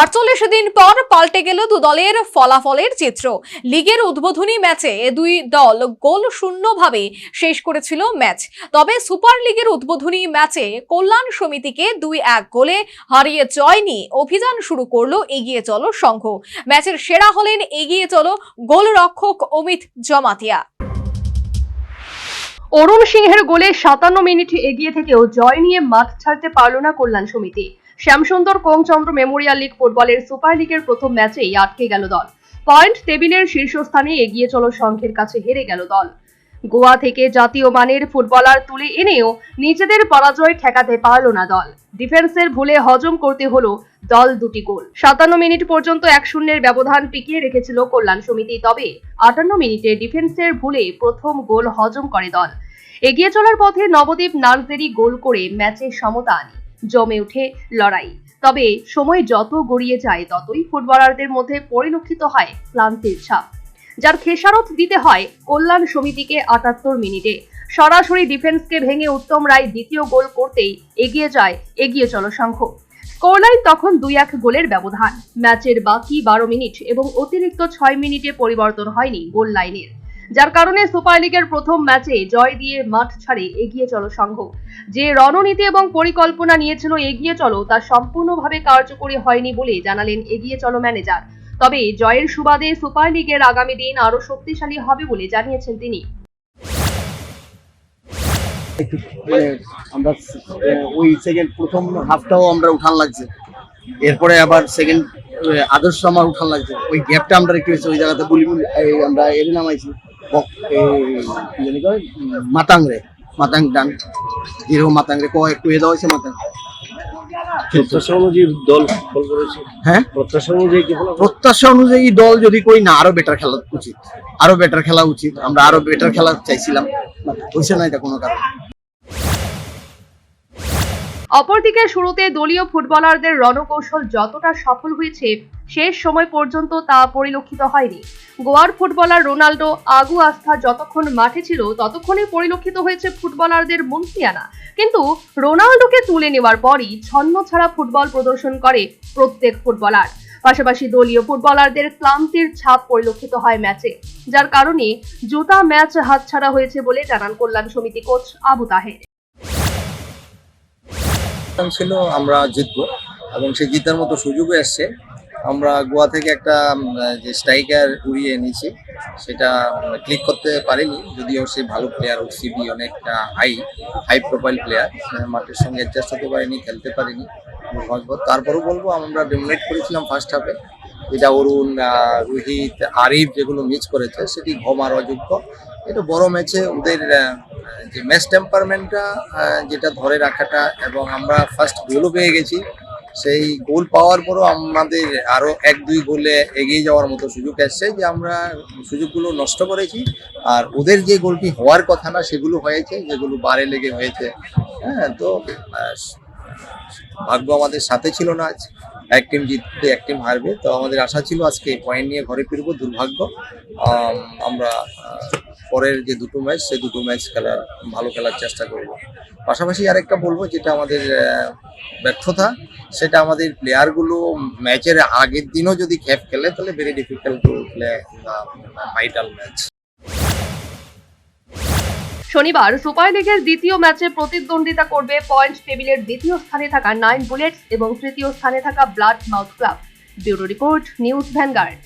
আটচল্লিশ দিন পর পাল্টে গেল দু দলের ফলাফলের চিত্র। লিগের উদ্বোধনী ম্যাচে দুই দল গোল শূন্যভাবে শেষ করেছিল ম্যাচ। তবে সুপার লিগের উদ্বোধনী ম্যাচে কল্যাণ সমিতিকে দুই এক গোলে হারিয়ে জয় নিয়ে অভিযান শুরু করল এগিয়ে চলো সংঘ। ম্যাচের সেরা হলেন এগিয়ে চলো গোলরক্ষক অমিত জমাতিয়া। অরুণ সিংহের গোলে সাতান্ন মিনিট এগিয়ে থেকেও জয় নিয়ে মাঠ ছাড়তে পারল না কল্যাণ সমিতি। শ্যামসুন্দর কোংচন্দ্র মেমোরিয়াল লিগ ফুটবলের সুপার লিগের প্রথম ম্যাচেই আটকে গেল দল। পয়েন্ট টেবিলের শীর্ষস্থানে এগিয়ে চলো সংঘের কাছে হেরে গেল দল। গোয়া থেকে জাতীয় মানের ফুটবলার তুলে এনেও নিজেদের পরাজয় ঠেকাতে পারল না দল। ডিফেন্সের ভুলে হজম করতে হলো দল দুটি গোল। সাতান্ন মিনিট পর্যন্ত এক শূন্যের ব্যবধান টিকিয়ে রেখেছিল কল্যাণ সমিতি, তবে আটান্ন মিনিটে ডিফেন্সের ভুলে প্রথম গোল হজম করে দল। এগিয়ে চলার পথে নবদ্বীপ নার্সদেরই গোল করে ম্যাচে সমতা আনে। জমে ওঠে লড়াই। তবে সময় যত গড়িয়ে যায়, ততই ফুটবলারদের মধ্যে পরিলক্ষিত হয় ক্লান্তির ছাপ। যার খেসারত দিতে হয় কল্যাণ সমিতিকে আটাত্তর মিনিটে। সরাসরি ডিফেন্সকে ভেঙে উত্তম রায় দ্বিতীয় গোল করতেই এগিয়ে যায় এগিয়ে চলো সংঘ। স্কোরলাইন তখন দুই এক গোলের ব্যবধান। ম্যাচের বাকি বারো মিনিট এবং অতিরিক্ত ছয় মিনিটে পরিবর্তন হয়নি গোল লাইনের যার কারণে সুপার লিগের প্রথম ম্যাচে জয় দিয়ে মাঠ ছাড়ে, এগিয়ে চলো সংঘ। যে রণনীতি এবং পরিকল্পনা নিয়েছিল এগিয়ে চলো, তা সম্পূর্ণভাবে কার্যকরী হয়নি বলে জানালেন এগিয়ে চলো ম্যানেজার। তবে জয়ের সুবাদে সুপার লিগের আগামী দিন আরও শক্তিশালী হবে বলে জানিয়েছেন তিনি। মানে আমরা ওই সেকেন্ড প্রথম হাফটাও আমরা উঠান লাগছে। এরপরে আবার সেকেন্ড আদর্শ আমার উঠান লাগছে। ওই গ্যাপটা আমরা একটু ওই জায়গাতে বলি আমরা নামাইছি। এই কয় মাতাং রে মাতাং ডান যেরকম মাতাং রে ক একটু এ দেওয়া হয়েছে মাতাং প্রত্যাশা অনুযায়ী দল ফল করেছে হ্যাঁ প্রত্যাশা অনুযায়ী কি প্রত্যাশা অনুযায়ী দল যদি করি না আরও বেটার খেলা উচিত। আরও বেটার খেলা উচিত। আমরা আরও বেটার খেলা চাইছিলাম। হয়েছে না এটা কোনো কারণ অপরদিকে শুরুতে দলীয় ফুটবলারদের রণকৌশল যতটা সফল হয়েছে শেষ সময় পর্যন্ত তা পরিলক্ষিত হয়নি। গোয়ার ফুটবলার রোনাল্ডো আগু আস্থা যতক্ষণ মাঠে ছিল ততক্ষণই পরিলক্ষিত হয়েছে ফুটবলারদের মুন্সিয়ানা। কিন্তু রোনাল্ডোকে তুলে নেওয়ার পরই ছন্ন ছাড়া ফুটবল প্রদর্শন করে প্রত্যেক ফুটবলার। পাশাপাশি দলীয় ফুটবলারদের ক্লান্তির ছাপ পরিলক্ষিত হয় ম্যাচে, যার কারণে জুতা ম্যাচ হাতছাড়া হয়েছে বলে জানান কল্যাণ সমিতি কোচ আবু তাহের। ছিল, আমরা জিতবো, এবং সেই জিতার মতো সুযোগও এসছে। আমরা গোয়া থেকে একটা যে স্ট্রাইকার উড়িয়ে এনেছি, সেটা ক্লিক করতে পারিনি, যদিও সে ভালো প্লেয়ার ওর সিবি অনেকটা হাই হাই প্রোফাইল প্লেয়ার মাঠের সঙ্গে অ্যাডজাস্ট হতে পারিনি, খেলতে পারিনি। তারপরেও বলব, আমরা ডোমিনেট করেছিলাম ফার্স্ট হাফে যেটা অরুণ রোহিত, আরিফ যেগুলো মিস করেছে, সেটি ঘমার অযোগ্য এটা বড় ম্যাচে ওদের যে ম্যাচ টেম্পারমেন্টটা যেটা ধরে রাখাটা, এবং আমরা ফার্স্ট গোলও পেয়ে গেছি সেই গোল পাওয়ার পরও আমাদের আরও এক দুই গোলে এগিয়ে যাওয়ার মতো সুযোগ এসছে যে আমরা সুযোগগুলো নষ্ট করেছি। আর ওদের যে গোলটি হওয়ার কথা না সেগুলো হয়েছে যেগুলো বারে লেগে হয়েছে। হ্যাঁ তো ভাগ্য আমাদের সাথে ছিল না আজ। এক টিম জিতবে এক টিম হারবে। তো আমাদের আশা ছিল আজকে পয়েন্ট নিয়ে ঘরে ফিরবো দুর্ভাগ্য। আম, আমরা পরের যে দুটো ম্যাচ সেই দুটো ম্যাচ খেলার ভালো খেলার চেষ্টা করব। পাশাপাশি আরেকটা বলব যেটা আমাদের ব্যর্থতা, সেটা আমাদের প্লেয়ারগুলো ম্যাচের আগের দিনও যদি খেপ খেলে, তাহলে very difficult to play vital match শনিবার সুপার লিগের দ্বিতীয় ম্যাচে প্রতিদ্বন্দ্বিতা করবে পয়েন্ট টেবিলের দ্বিতীয় স্থানে থাকা নাইন বুলেটস এবং তৃতীয় স্থানে থাকা blood mouth club bureau report, News Vanguard.